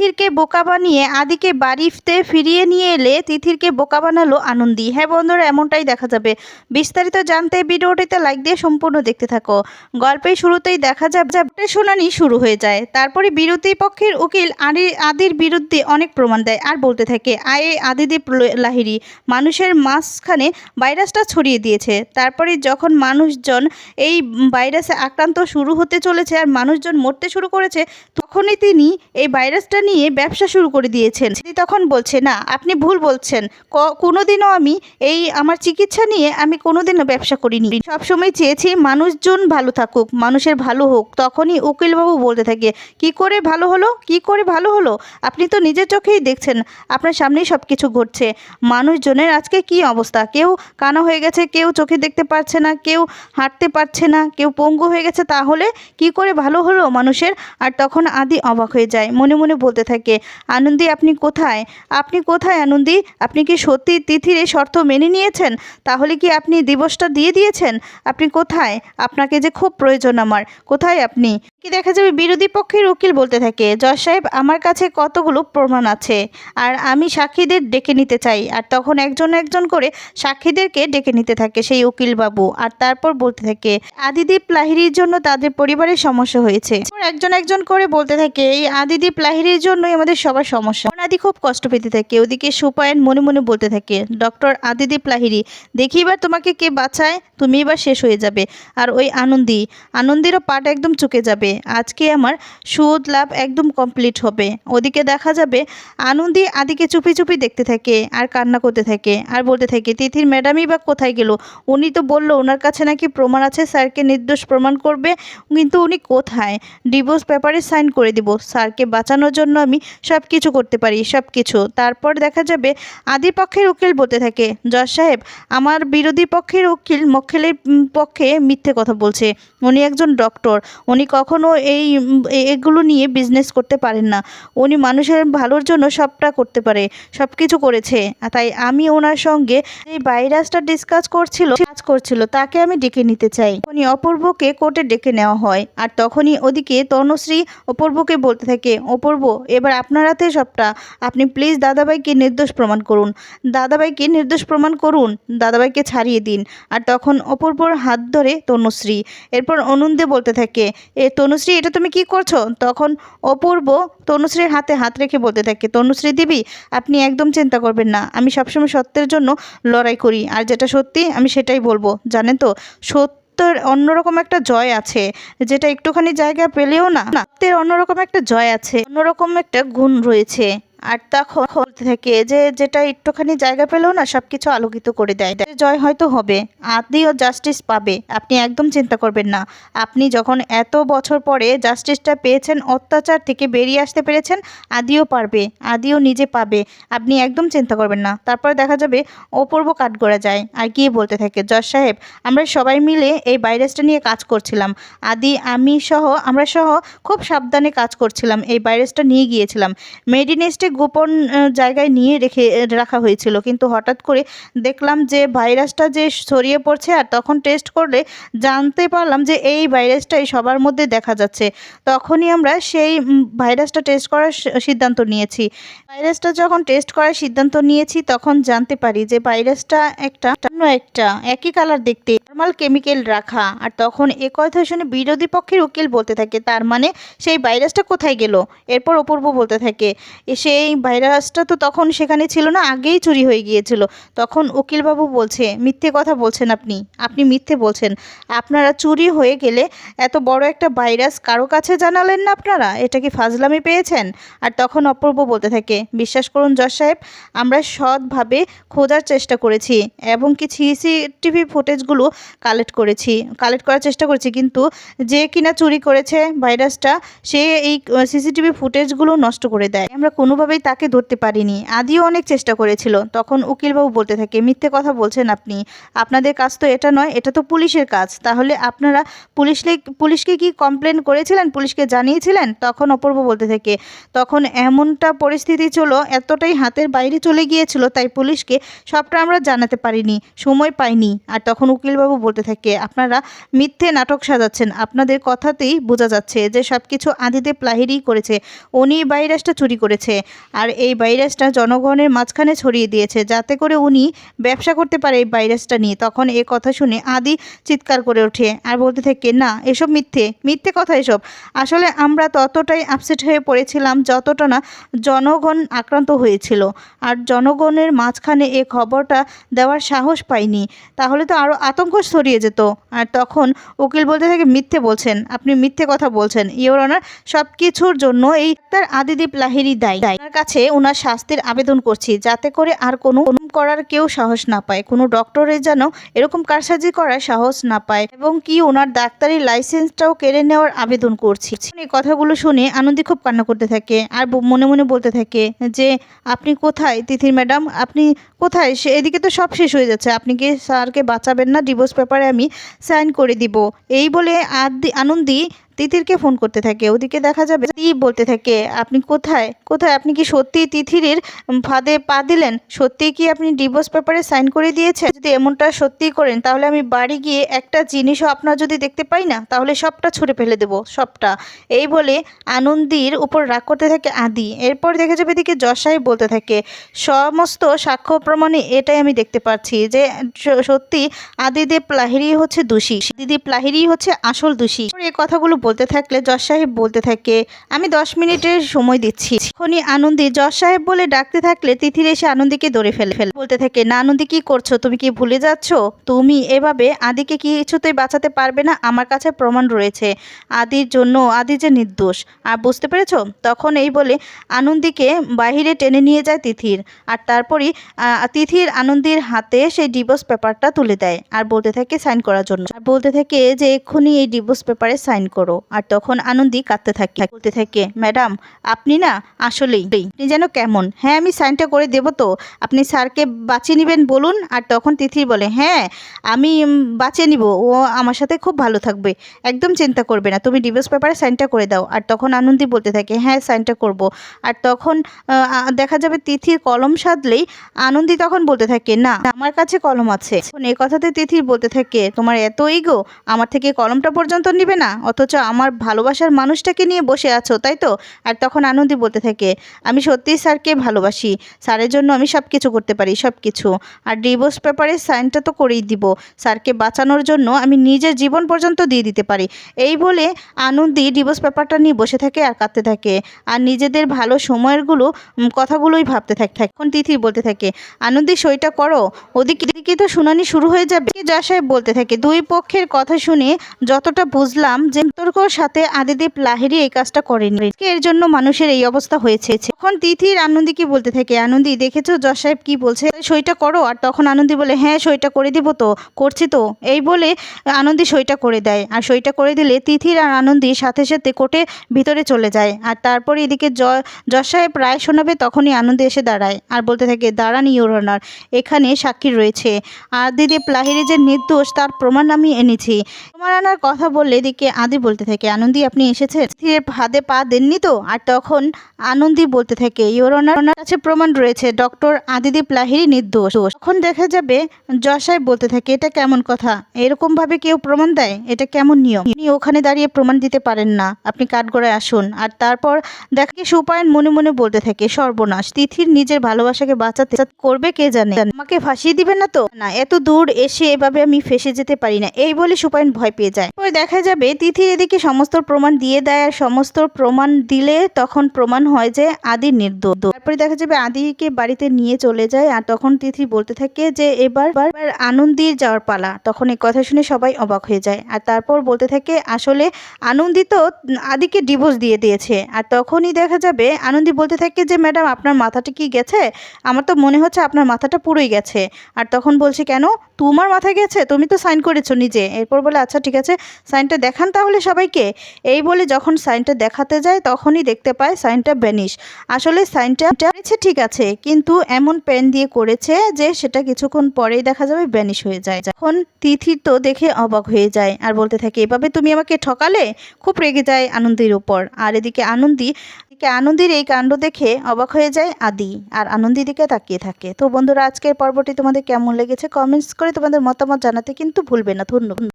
তিথিরকে বোকা বানিয়ে আদিকে বাড়িতে ফিরিয়ে নিয়ে এলে তিথিরকে বোকা বানালো আনন্দী। হ্যাঁ বন্ধুরা, এমনটাই দেখা যাবে। বিস্তারিত জানতে ভিডিওটিতে লাইক দিয়ে সম্পূর্ণ দেখতে থাকো। গল্পের শুরুতেই দেখা যাবে শুনানি শুরু হয়ে যায়। তারপরে বিরোধী পক্ষের উকিল আদি, আদির বিরুদ্ধে অনেক প্রমাণ দেয় আর বলতে থাকে, আয়ে আদিদীপ ল- লাহিড়ী, মানুষের মাঝখানে ভাইরাসটা ছড়িয়ে দিয়েছে। তারপরে যখন মানুষজন এই ভাইরাসে আক্রান্ত শুরু হতে চলেছে আর মানুষজন মরতে শুরু করেছে, তখনই তিনি এই ভাইরাসটা নিয়ে ব্যবসা শুরু করে দিয়েছেন। তিনি তখন বলছে না, আপনি ভুল বলছেন। কোনোদিনও আমি এই আমার চিকিৎসা নিয়ে আমি কোনোদিনও ব্যবসা করিনি। সবসময় চেয়েছি মানুষজন ভালো থাকুক, মানুষের ভালো হোক। তখনই উকিলবাবু বলতে থাকে, কি করে ভালো হলো? কি করে ভালো হলো? আপনি তো নিজের চোখেই দেখছেন। আপনার সামনেই সব কিছু ঘটছে। মানুষজনের আজকে কি অবস্থা? কেউ কানা হয়ে গেছে, কেউ চোখে দেখতে পারছে না, কেউ হাঁটতে পারছে না, কেউ পঙ্গু হয়ে গেছে। তাহলে কি করে ভালো হলো মানুষের? আর তখন আদি অবাক হয়ে যায়। মনে মনে বলতে থাকে, আনন্দী, আপনি কোথায়? আপনি কোথায়, আনন্দি? আপনি কি সত্যি তিথির এই শর্ত মেনে নিয়েছেন? তাহলে কি আপনি দিবসটা দিয়ে দিয়েছেন? আপনি কোথায়? আপনাকে যে খুব প্রয়োজন আমার। কোথায় আপনি? কি দেখা যাবে, বিরোধী পক্ষের উকিল বলতে থাকে, জজ সাহেব, আমার কাছে কতগুলো প্রমাণ আছে, আর আমি সাক্ষীদের ডেকে নিতে চাই। আর তখন একজন একজন করে সাক্ষীদেরকে ডেকে নিতে থাকে সেই উকিল বাবু। আর তারপর বলতে থাকে, আদিদীপ লাহিড়ির জন্য তাদের পরিবারের সমস্যা হয়েছে। একজন একজন করে বলতে থাকে, এই আদিদীপ লাহিড়ির জন্যই আমাদের সবার সমস্যা। আদি খুব কষ্ট পেতে থাকে। ওদিকে সুপায়ন মনে মনে বলতে থাকে, ডক্টর আদিদীপ লাহিড়ি দেখি এবার তোমাকে কে বাঁচায় তুমি এবার শেষ হয়ে যাবে। আর ওই আনন্দী, আনন্দিরও পাট একদম চুকে যাবে। আজকে আমার সুদ লাভ একদম কমপ্লিট হবে। ওদিকে দেখা যাবে, আনন্দী আদিকে চুপি চুপি দেখতে থাকে আর কান্না করতে থাকে আর বলতে থাকে, তিথির ম্যাডামই বা কোথায় গেল? উনি তো বলল ওনার কাছে নাকি প্রমাণ আছে, স্যারকে নির্দোষ প্রমাণ করবে, কিন্তু উনি কোথায়? ডিভোর্স পেপারে সাইন করে দিব। স্যারকে বাঁচানোর জন্য আমি সব কিছু করতে পারি। সব কিছু তারপর দেখা যাবে আদি পক্ষের উকিল বলতে থাকে, জজ সাহেব, আমার বিরোধী পক্ষের উকিল মক্কেলের পক্ষে মিথ্যে কথা বলছে। উনি একজন ডক্টর। উনি কখনো এই, এগুলো নিয়ে বিজনেস করতে পারেন না। উনি মানুষের ভালোর জন্য সবটা করতে পারে সব কিছু করেছে। তাই আমি ওনার সঙ্গে এই ভাইরাসটা ডিসকাস করছিল, কাজ করছিল, তাকে আমি ডেকে নিতে চাই। উনি অপূর্বকে কোর্টে ডেকে নেওয়া হয়। আর তখনই ওদিকে তনুশ্রী অপূর্বকে বলতে থাকে, অপূর্ব, এবার আপনার হাতে সবটা। আপনি প্লিজ দাদাভাইকে নির্দোষ প্রমাণ করুন। দাদাভাইকে নির্দোষ প্রমাণ করুন দাদাভাইকে ছাড়িয়ে দিন। আর তখন অপূর্বর হাত ধরে তনুশ্রী এরপর অনন্দে বলতে থাকে এ তনুশ্রী এটা তুমি কি করছ? তখন অপূর্ব তনুশ্রীর হাতে হাত রেখে বলতে থাকে তনুশ্রী দিবি আপনি একদম চিন্তা করবেন না। আমি সবসময় সত্যের জন্য লড়াই করি আর যেটা সত্যি আমি সেটাই বলব। জানেন তো সত্যের অন্যরকম একটা জয় আছে যেটা একটুখানি জায়গা পেলেও না, সত্যের অন্যরকম একটা জয় আছে অন্যরকম একটা গুণ রয়েছে। আর তখন বলতে থাকে যে যেটা একটুখানি জায়গা পেলেও না সব কিছু আলোকিত করে দেয়। জয় হয়তো হবে আদিও জাস্টিস পাবে, আপনি একদম চিন্তা করবেন না। আপনি যখন এত বছর পরে জাস্টিসটা পেয়েছেন, অত্যাচার থেকে বেরিয়ে আসতে পেরেছেন, আদিও পারবে, আদিও নিজে পাবে, আপনি একদম চিন্তা করবেন না। তারপর দেখা যাবে অপূর্ব কাঠগড়া যায়। আর গিয়ে বলতে থাকে, জজ সাহেব, আমরা সবাই মিলে এই ভাইরাসটা নিয়ে কাজ করছিলাম। আদি, আমি সহ, আমরা সহ খুব সাবধানে কাজ করছিলাম, এই ভাইরাসটা নিয়ে গিয়েছিলাম। মেডিনেস্টে গোপন জায়গায় নিয়ে রেখে রাখা হয়েছিল। কিন্তু হঠাৎ করে দেখলাম যে ভাইরাসটা যে ছড়িয়ে পড়ছে আর তখন টেস্ট করলে জানতে পারলাম যে এই ভাইরাসটাই সবার মধ্যে দেখা যাচ্ছে। তখনই আমরা সেই ভাইরাসটা টেস্ট করার সিদ্ধান্ত নিয়েছি। ভাইরাসটা যখন টেস্ট করার সিদ্ধান্ত নিয়েছি, তখন জানতে পারি যে ভাইরাসটা একটা অন্য একটা। একই কালার দেখতে নর্মাল কেমিক্যাল রাখা। আর তখন এ কথা শুনে বিরোধী পক্ষের উকিল বলতে থাকে, তার মানে সেই ভাইরাসটা কোথায় গেল? এরপর অপূর্ব বলতে থাকে সেই ভাইরাসটা তো তখন সেখানে ছিল না, আগেই চুরি হয়ে গিয়েছিল। তখন উকিলবাবু বলছে, মিথ্যে কথা বলছেন আপনি। আপনি মিথ্যে বলছেন। আপনারা চুরি হয়ে গেলে এত বড় একটা ভাইরাস কারও কাছে জানালেন না আপনারা? এটা কি ফাজলামি পেয়েছেন? আর তখন অপূর্ব বলতে থাকে, বিশ্বাস করুন জজ সাহেব, আমরা সৎভাবে খোঁজার চেষ্টা করেছি এবং কি সিসিটিভি ফুটেজগুলো কালেক্ট করেছি, কালেক্ট করার চেষ্টা করেছি। কিন্তু যে কিনা চুরি করেছে ভাইরাসটা, সে এই সিসিটিভি ফুটেজগুলো নষ্ট করে দেয়। আমরা কোনোভাবেই তাকে ধরতে পারিনি। আদিও অনেক চেষ্টা করেছিল। তখন উকিলবাবু বলতে থাকে, মিথ্যে কথা বলছেন আপনি। আপনাদের কাজ তো এটা নয়, এটা তো পুলিশের কাজ। তাহলে আপনারা পুলিশকে পুলিশকে কি কমপ্লেন করেছিলেন? পুলিশকে জানিয়েছিলেন? তখন অপূর্ব বলতে থাকে, তখন এমনটা পরিস্থিতি ছিল, এতটাই হাতের বাইরে চলে গিয়েছিল, তাই পুলিশকে সবটা আমরা জানাতে পারিনি। সময় পাইনি। আর তখন উকিলবাবু বলতে থাকে, আপনারা মিথ্যে নাটক সাজাচ্ছেন। আপনাদের কথাতেই বোঝা যাচ্ছে যে সব কিছু আদিদেব লাহিড়ি করেছে। উনি ভাইরাসটা চুরি করেছে। আর এই ভাইরাসটা জনগণের মাঝখানে ছড়িয়ে দিয়েছে, যাতে করে উনি ব্যবসা করতে পারে এই ভাইরাসটা নিয়ে। তখন এ কথা শুনে আদি চিৎকার করে ওঠে আর বলতে থাকে, না, এসব মিথ্যে। মিথ্যে কথা এসব। আসলে আমরা ততটাই আপসেট হয়ে পড়েছিলাম যতটা না জনগণ আক্রান্ত হয়েছিল। আর জনগণের মাঝখানে এ খবরটা দেওয়ার সাহস পাইনি। তাহলে তো আরও আতঙ্ক ছড়িয়ে যেত। আর তখন উকিল বলতে থাকে, মিথ্যে বলছেন। আপনি মিথ্যে কথা বলছেন। ইওর অনার সব কিছুর জন্য এই তার আদিদীপ লাহিরি দায়। তার কাছে ওনার শাস্তির আবেদন করছি। যাতে করে আর কোনো করার কেউ সাহস না পায়। কোনো ডক্টরের যেন এরকম কারসাজি করার সাহস না পায় এবং কি ওনার ডাক্তারি লাইসেন্সটাও কেড়ে নেওয়ার আবেদন করছি। এই কথাগুলো শুনে আনন্দী খুব কান্না করতে থাকে আর মনে মনে বলতে থাকে যে, আপনি কোথায় তিথির ম্যাডাম? আপনি কোথায়? সে এদিকে তো সব শেষ হয়ে যাচ্ছে। আপনি কি স্যারকে বাঁচাবেন না? ডিভোর্স পেপারে আমি সাইন করে দিব। এই বলে আনন্দি তিথিরকে ফোন করতে থাকে। ওদিকে দেখা যাবে তি বলতে থাকে, আপনি কোথায়? কোথায়? আপনি কি সত্যি তিথিরের ফাঁদে পা দিলেন? সত্যি কি আপনি ডিভোর্স পেপারে সাইন করে দিয়েছেন? যদি এমনটা সত্যি করেন, তাহলে আমি বাড়ি গিয়ে একটা জিনিসও আপনার যদি দেখতে পাই না, তাহলে সবটা ছুঁড়ে ফেলে দেবো, সবটা। এই বলে আনন্দীর উপর রাগ করতে থাকে আদি। এরপর দেখা যাবে এদিকে যশ সাহেব বলতে থাকে, সমস্ত সাক্ষ্য প্রমাণে এটাই আমি দেখতে পাচ্ছি যে সত্যি আদিদেব লাহিরি হচ্ছে দোষী। দিদি লাহিরি হচ্ছে আসল দোষী। এই কথাগুলো বলতে থাকলে যশ সাহেব বলতে থাকে, আমি দশ মিনিটের সময় দিচ্ছি। এখনই আনন্দী যশ সাহেব বলে ডাকতে থাকলে তিথির এসে আনন্দীকে ধরে ফেলে ফেলে। বলতে থাকে, না আনন্দী, কি করছ? তুমি কি ভুলে যাচ্ছ? তুমি এভাবে আদিকে কিছুতেই বাঁচাতে পারবে না। আমার কাছে প্রমাণ রয়েছে। আদির জন্য আদি যে নির্দোষ। আর বুঝতে পেরেছ? তখন এই বলে আনন্দীকে বাহিরে টেনে নিয়ে যায় তিথির। আর তারপরই তিথির আনন্দীর হাতে সেই ডিভোর্স পেপারটা তুলে দেয়। আর বলতে থাকে, সাইন করার জন্য। আর বলতে থাকে যে, এক্ষুনি এই ডিভোর্স পেপারে সাইন করো। আর তখন আনন্দি কাঁদতে থাকে বলতে থাকে, ম্যাডাম, আপনি না আসলেই, আপনি যেন কেমন? হ্যাঁ আমি সাইনটা করে দেবো তো, আপনি স্যারকে বাঁচিয়ে নেবেন বলুন। আর তখন তিথি বলে হ্যাঁ আমি বাঁচিয়ে নিব, ও আমার সাথে খুব ভালো থাকবে, একদম চিন্তা করবে না, তুমি ডিভোর্স পেপারে সাইনটা করে দাও। আর তখন আনন্দি বলতে থাকে হ্যাঁ সাইনটা করব। আর তখন দেখা যাবে তিথির কলম সাধলেই আনন্দি তখন বলতে থাকে, না, আমার কাছে কলম আছে। এই কথাতে তিথির বলতে থাকে, তোমার এত ইগো আমার থেকে কলমটা পর্যন্ত নিবে না, অথচ আমার ভালোবাসার মানুষটাকে নিয়ে বসে আছো, তাই তো? আর তখন আনন্দী বলতে থাকে, আমি সত্যিই স্যারকে ভালোবাসি। স্যারের জন্য আমি সব কিছু করতে পারি সব কিছু আর ডিভোর্স পেপারে সাইনটা তো করেই দিব। স্যারকে বাঁচানোর জন্য আমি নিজের জীবন পর্যন্ত দিয়ে দিতে পারি। এই বলে আনন্দী ডিভোর্স পেপারটা নিয়ে বসে থাকে আর কাঁদতে থাকে। আর নিজেদের ভালো সময়েরগুলো কথাগুলোই ভাবতে থাকে এখন তিথি বলতে থাকে, আনন্দী, সইটা করো। ওদিকে দিকে তো শুনানি শুরু হয়ে যাবে। যা সাহেব বলতে থাকে, দুই পক্ষের কথা শুনে যতটা বুঝলাম যে তর্কর সাথে আদিদেব লাহিরি এই কাজটা করেনি। এর জন্য মানুষের এই অবস্থা হয়েছে। তখন তিথির আনন্দী কি বলতে থাকে, আনন্দী, দেখেছ যশ সাহেব কি বলছে? সইটা করো। আর তখন আনন্দী বলে হ্যাঁ সইটা করে দিব তো, করছি তো। এই বলে আনন্দী সইটা করে দেয়। আর সইটা করে দিলে তিথির আর আনন্দী সাথে সাথে কোর্টে ভিতরে চলে যায়। আর তারপরে এদিকে জজ সাহেব রায় শোনাবে, তখনই আনন্দী এসে দাঁড়ায়। আর বলতে থাকে, দাঁড়ান ইউর অনার, এখানে সাক্ষী রয়েছে। আর দিদি প্লাহিরি যে নির্দোষ, তার প্রমাণ আমি এনেছি। প্রমাণ আনার কথা বললে এদিকে আদি বলতে থাকে, আনন্দী, আপনি এসেছেন? স্থিরের ফাঁদে পা দেননি তো? আর তখন আনন্দী বলতে থাকে অনার ওনার কাছে প্রমাণ রয়েছে, ডক্টর আদিদীপ লাহিরি নির্দোষ। তখন দেখা যাবে সাহেব বলতে থাকে, এটা কেমন কথা? এরকম ভাবে কেউ প্রমাণ দেয়? এটা কেমন নিয়ম? আপনি ওখানে দাঁড়িয়ে প্রমাণ দিতে পারেন না। আপনি কাঠগড়ায় আসুন। আর তারপর দেখা সুপায়ন মনে মনে বলতে থাকে, সর্বনাশ, তিথির নিজের ভালোবাসাকে বাঁচাতে করবে কে জানে? আমাকে ফাঁসিয়ে দিবেন না তো? না, এত দূর এসে এভাবে আমি ফেসে যেতে পারি না। এই বলে সুপায়ন ভয় পেয়ে যায়। দেখা যাবে, তিথির এদিকে সমস্ত প্রমাণ দিয়ে দেয়? আর সমস্ত প্রমাণ দিলে তখন প্রমাণ হয় যে আদি নির্দোষ। তারপরে দেখা যাবে আদিকে বাড়িতে নিয়ে চলে যায় আর তখন তিথি বলতে থাকে যে এবার আনন্দির যাওয়ার পালা। তখন এই কথা শুনে সবাই অবাক হয়ে যায়। আর তারপর বলতে থাকে, আসলে আনন্দি তো আদিকে ডিভোর্স দিয়ে দিয়েছে। আর তখনই দেখা যাবে আনন্দি বলতে থাকে যে, ম্যাডাম, আপনার মাথাটা কি গেছে? আমার তো মনে হচ্ছে আপনার মাথাটা পুরোই গেছে। আর তখন বলছে, কেন? তোমার মাথা গেছে? তুমি তো সাইন করেছ নিজে। এরপর বলে আচ্ছা ঠিক আছে। সাইনটা দেখান তাহলে সবাইকে এই বলে যখন সাইনটা দেখাতে যায়, তখনই দেখতে পায় সাইনটা ব্যানিশ আসলে সাইনটা করেছে ঠিক আছে, কিন্তু এমন পেন দিয়ে করেছে যে সেটা কিছুক্ষণ পরেই দেখা যাবে ব্যানিশ হয়ে যায়। যখন তিথি তো দেখে অবাক হয়ে যায় আর বলতে থাকে, এভাবে তুমি আমাকে ঠকালে? খুব রেগে যায় আনন্দের উপর। আর এদিকে আনন্দি, এদিকে আনন্দির এই কাণ্ড দেখে অবাক হয়ে যায় আদি আর আনন্দির দিকে তাকিয়ে থাকে। তো বন্ধুরা, আজকের পর্বটি তোমাদের কেমন লেগেছে? কমেন্টস করে তোমাদের মতামত জানাতে কিন্তু ভুলবে না। ধন্যবাদ।